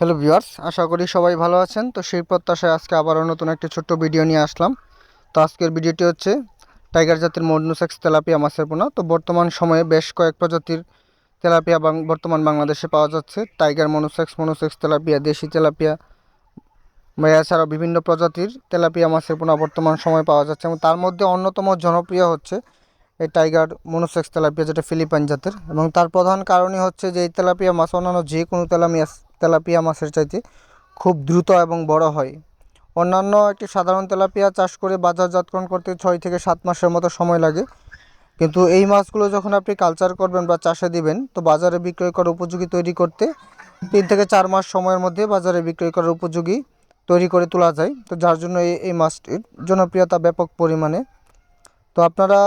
Hello viewers আশা করি সবাই ভালো আছেন। তো সেই প্রত্যাশায় আজকে আবারও নতুন একটি ছোট্ট ভিডিও নিয়ে আসলাম। তো আজকের ভিডিওটি হচ্ছে টাইগার জাতের মডনুসেক্স তেলাপিয়া মাছের পোনা। তো বর্তমান সময়ে বেশ কয়েক প্রজাতির তেলাপিয়া বাং বর্তমান বাংলাদেশে পাওয়া যাচ্ছে। টাইগার মনোসেক্স মনোসেক্স তেলাপিয়া, দেশি তেলাপিয়া, বা এছাড়াও বিভিন্ন প্রজাতির তেলাপিয়া মাছের পোনা বর্তমান সময়ে পাওয়া যাচ্ছে। এবং তার মধ্যে অন্যতম জনপ্রিয় হচ্ছে এই টাইগার মনোসেক্স তেলাপিয়া, যেটা ফিলিপাইন জাতের। এবং তার প্রধান কারণই হচ্ছে যে এই তেলাপিয়া মাছ অন্যান্য যে কোনো তেলামিয়া তেলাপিয়া মাছের চাইতে খুব দ্রুত এবং বড় হয়। অন্যান্য একটি সাধারণ তেলাপিয়া চাষ করে বাজারজাতকরণ করতে ছয় থেকে সাত মাসের মতো সময় লাগে। কিন্তু এই মাছগুলো যখন আপনি কালচার করবেন বা চাষে দিবেন, তো বাজারে বিক্রয় করার উপযোগী তৈরি করতে তিন থেকে চার মাস সময়ের মধ্যে বাজারে বিক্রয় করার উপযোগী তৈরি করে তোলা যায়। তো যার জন্য এই এই মাছটির জনপ্রিয়তা ব্যাপক পরিমাণে তো আপনারা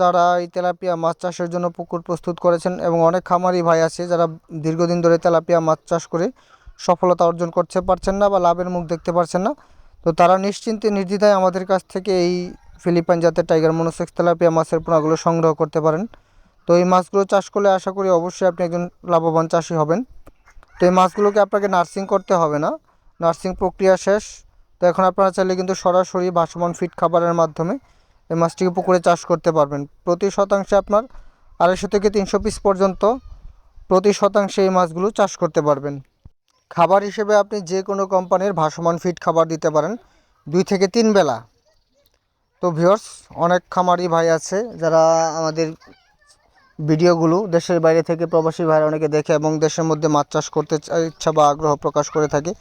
যারা এই তেলাপিয়া মাছ চাষের জন্য পুকুর প্রস্তুত করেছেন এবং অনেক খামারি ভাই আছে যারা দীর্ঘদিন ধরে তেলাপিয়া মাছ চাষ করে সফলতা অর্জন করতে পারছেন না বা লাভের মুখ দেখতে পারছেন না, তো তারা নিশ্চিন্তে নির্দ্বিধায় আমাদের কাছ থেকে এই ফিলিপাইন জাতের টাইগার মনোসেক্স তেলাপিয়া মাছের পোনাগুলো সংগ্রহ করতে পারেন। তো এই মাছগুলো চাষ করলে আশা করি অবশ্যই আপনি একজন লাভবান চাষি হবেন। তো এই মাছগুলোকে আপনাকে নার্সিং করতে হবে না, নার্সিং প্রক্রিয়া শেষ। তো এখন আপনারা চাইলে কিন্তু সরাসরি ভাসমান ফিট খাবারের মাধ্যমে এই মাছটিকে পুকুরে চাষ করতে পারবেন। প্রতি শতাংশে আপনার আড়াইশো থেকে তিনশো পিস পর্যন্ত প্রতি শতাংশে এই মাছগুলো চাষ করতে পারবেন। খাবার হিসেবে আপনি যে কোনো কোম্পানির ভাসমান ফিট খাবার দিতে পারেন দুই থেকে তিন বেলা। তো ভিওর্স অনেক খামারি ভাই আছে যারা আমাদের ভিডিওগুলো দেশের বাইরে থেকে প্রবাসী ভাইরা অনেকে দেখে এবং দেশের মধ্যে মাছ চাষ করতে ইচ্ছা বা আগ্রহ প্রকাশ করে থাকে।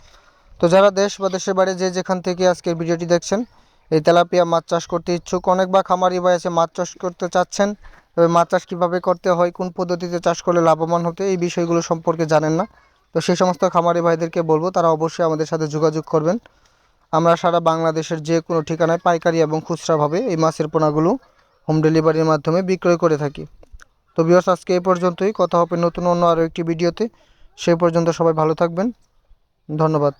তো যারা দেশ বা দেশের বাইরে যে যেখান থেকে আজকের ভিডিওটি দেখছেন এই তেলাপিয়া মাছ চাষ করতে ইচ্ছুক। অনেক বা খামারি ভাই আছে, মাছ চাষ করতে চাচ্ছেন। তবে মাছ চাষ কীভাবে করতে হয়, কোন পদ্ধতিতে চাষ করলে লাভবান হতে এই বিষয়গুলো সম্পর্কে জানেন না। তো সেই সমস্ত খামারি ভাইদেরকে বলব, তারা অবশ্যই আমাদের সাথে যোগাযোগ করবেন। আমরা সারা বাংলাদেশের যে কোনো ঠিকানায় পাইকারি এবং খুচরাভাবে এই মাছের পোনাগুলো হোম ডেলিভারির মাধ্যমে বিক্রয় করে থাকি। তো বিয়স আজকে এই পর্যন্তই। কথা হবে নতুন অন্য আরও একটি ভিডিওতে। সেই পর্যন্ত সবাই ভালো থাকবেন। ধন্যবাদ।